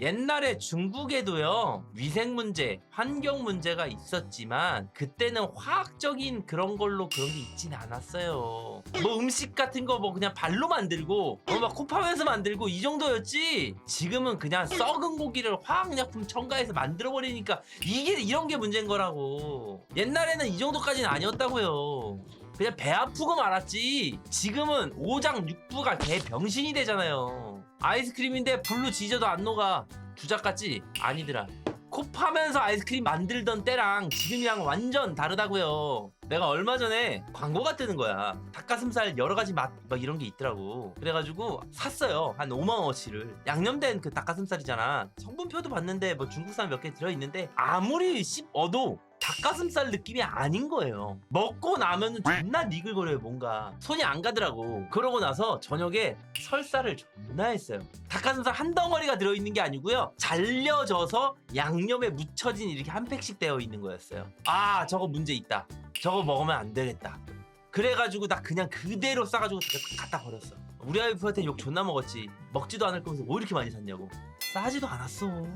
옛날에 중국에도요 위생 문제, 환경 문제가 있었지만 그때는 화학적인 그런 걸로 그런 게 있진 않았어요. 뭐 음식 같은 거 뭐 그냥 발로 만들고 어막 코파면서 만들고 이 정도였지. 지금은 그냥 썩은 고기를 화학약품 첨가해서 만들어 버리니까 이게 이런 게 문제인 거라고. 옛날에는 이 정도까지는 아니었다고요. 그냥 배 아프고 말았지. 지금은 오장 육부가 개 병신이 되잖아요. 아이스크림인데 불로 지져도 안 녹아. 주작 같지? 아니더라. 코 파면서 아이스크림 만들던 때랑 지금이랑 완전 다르다고요. 내가 얼마 전에 광고가 뜨는 거야. 닭가슴살 여러 가지 맛 막 이런 게 있더라고. 그래가지고 샀어요. 한 5만 원어치를. 양념된 그 닭가슴살이잖아. 성분표도 봤는데 뭐 중국산 몇 개 들어있는데 아무리 씹어도 닭가슴살 느낌이 아닌 거예요. 먹고 나면은 존나 니글거려요, 뭔가. 손이 안 가더라고. 그러고 나서 저녁에 설사를 존나 했어요. 닭가슴살 한 덩어리가 들어있는 게 아니고요. 잘려져서 양념에 묻혀진 이렇게 한 팩씩 되어 있는 거였어요. 아, 저거 문제 있다. 저거 먹으면 안 되겠다. 그래가지고 나 그냥 그대로 싸가지고 갖다 버렸어. 우리 와이프한테 욕 존나 먹었지. 먹지도 않을 거면서 뭐 이렇게 많이 샀냐고. 싸지도 않았어.